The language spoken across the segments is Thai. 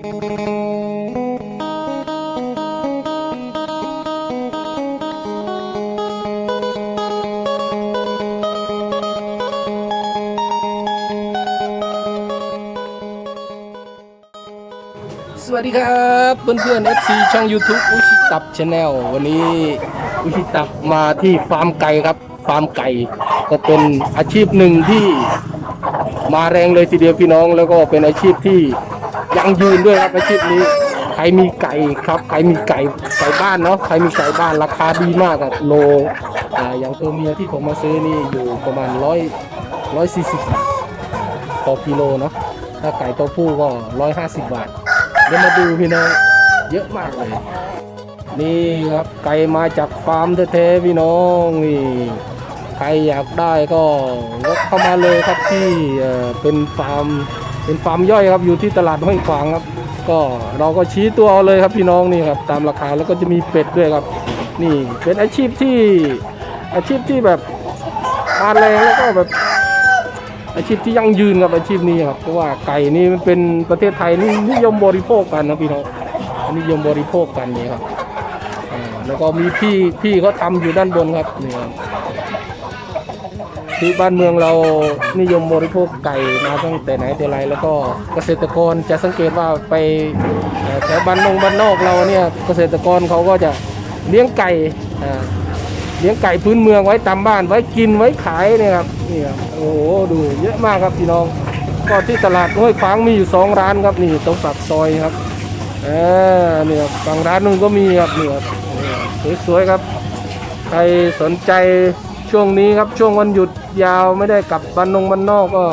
สวัสดีครับเพื่อนๆ FC ช่อง YouTube อุชิตับชาแนลวันนี้อุชิตับมาที่ฟาร์มไก่ครับ ฟาร์มไก่ก็เป็นอาชีพหนึ่งที่มาแรงเลยทีเดียวพี่น้อง แล้วก็เป็นอาชีพที่ ยังยืนด้วยครับอาชีพนี้ใครมีไก่ครับใครมีไก่ไก่บ้านเนาะใครมีไก่บ้านราคาดีมากอะโลอ่าอย่างตัวเมียที่ผมมาซื้อนี่อยู่ประมาณร้อยร้อยสี่สิบบาทต่อกิโลเนาะถ้าไก่ตัวผู้ก็ร้อยห้าสิบบาทเดี๋ยวมาดูพี่น้องเยอะมากเลย นี่ครับไก่มาจากฟาร์มแท้ๆพี่น้องนี่ใครอยากได้ก็วกเข้ามาเลยครับที่เอ่อเป็นฟาร์ม เป็นฟาร์มย่อยครับอยู่ที่ตลาดห้วยขวางครับ ก็เราก็ชี้ตัวเอาเลยครับพี่น้องนี่ครับตามราคาแล้วก็จะมีเป็ดด้วยครับ นี่เป็นอาชีพที่อาชีพที่แบบมาแรงแล้วก็แบบอาชีพที่ยั่งยืนกับอาชีพนี้ครับเพราะว่าไก่นี่มันเป็นประเทศไทยนี่นิยมบริโภคกันนะพี่น้องนิยมบริโภคกันนี่ครับแล้วก็มีพี่พี่เขาทำอยู่ด้านบนครับนี่ครับ ที่บ้านเมืองเรานิยมบริโภคไก่มาตั้งแต่ไหนแต่ไรแล้วก็เกษตรกรจะสังเกตว่าไปแถวบ้านนงบ้านนอกเราเนี่ยเกษตรกรเขาก็จะเลี้ยงไก่เลี้ยงไก่พื้นเมืองไว้ตามบ้านไว้กินไว้ขายเนี่ยครับนี่ครับโอ้โหดูเยอะมากครับพี่น้องก็ที่ตลาดห้วยขวางมีอยู่สองร้านครับนี่ตรงปากซอยครับเออเนี่ยครับฝั่งร้านนู้นก็มีครับนี่ครับสวยๆครับใครสนใจ ช่วงนี้ครับช่วงวันหยุดยาวไม่ได้กลับบ้านนงบ้านนอกก็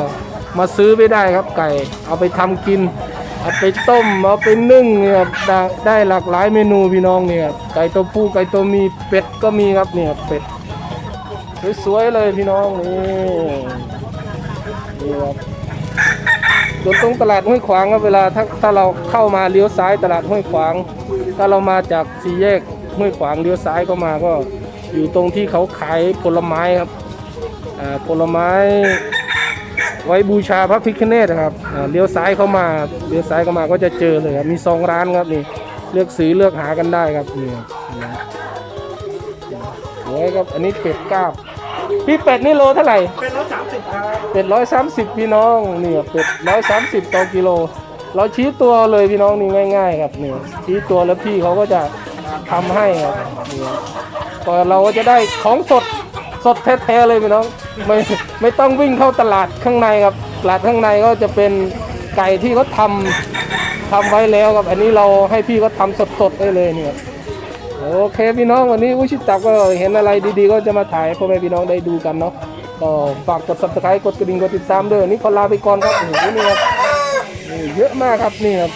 มาซื้อไปได้ครับไก่ เอาไปทำกิน เอาไปต้ม เอาไปนึ่งเนี่ยครับได้ได้หลากหลายเมนูพี่น้องเนี่ยไก่ตัวผู้ไก่ตัวมีเป็ดก็มีครับเนี่ยเป็ดสวยๆเลยพี่น้องนี่นี่ครับส่วนตรงตลาดห้วยขวางครับเวลาถ้าถ้าเราเข้ามาเลี้ยวซ้ายตลาดห้วยขวาง ถ้าเรามาจากสี่แยกห้วยขวางเลี้ยวซ้ายก็มาก็ อยู่ตรงที่เขาขายผลไม้ครับอ่าผลไม้ไว้บูชาพระพิฆเนศนะครับอ่าเลี้ยวซ้ายเข้ามาเลี้ยวซ้ายเข้ามาก็จะเจอเลยครับมีสองร้านครับนี่เลือกซื้อเลือกหากันได้ครับนี่ครับนี่สวยครับอันนี้เป็ดกราบพี่เป็ดนี่โลเท่าไหร่เป็นร้อยสามสิบครับเป็ดร้อยสามสิบพี่น้องนี่ครับเป็ดร้อยสามสิบต่อกิโล เราชี้ตัวเลยพี่น้องนี่ง่าย ๆ ครับนี่ชี้ตัวแล้วพี่เขาก็จะทำให้ครับนี่ครับ ก็เราก็จะได้ของสดสดแท้ๆเลยพี่น้องไม่ไม่ต้องวิ่งเข้าตลาดข้างในครับตลาดข้างในก็จะเป็นไก่ที่เขาทำทำไว้แล้วครับอันนี้เราให้พี่เขาทำสดๆได้เลยเนี่ยโอเคพี่น้องวันนี้อุชิตักก็เห็นอะไรดีๆ ก็จะมาถ่ายพ่อแม่พี่น้องได้ดูกันเนาะก็ฝากกด subscribe กดกระดิ่งกดติดตามด้วยนนี้ขอลาไปก่อนครับโอ้โหนี่ครับเยอะมากครับนี่ครับ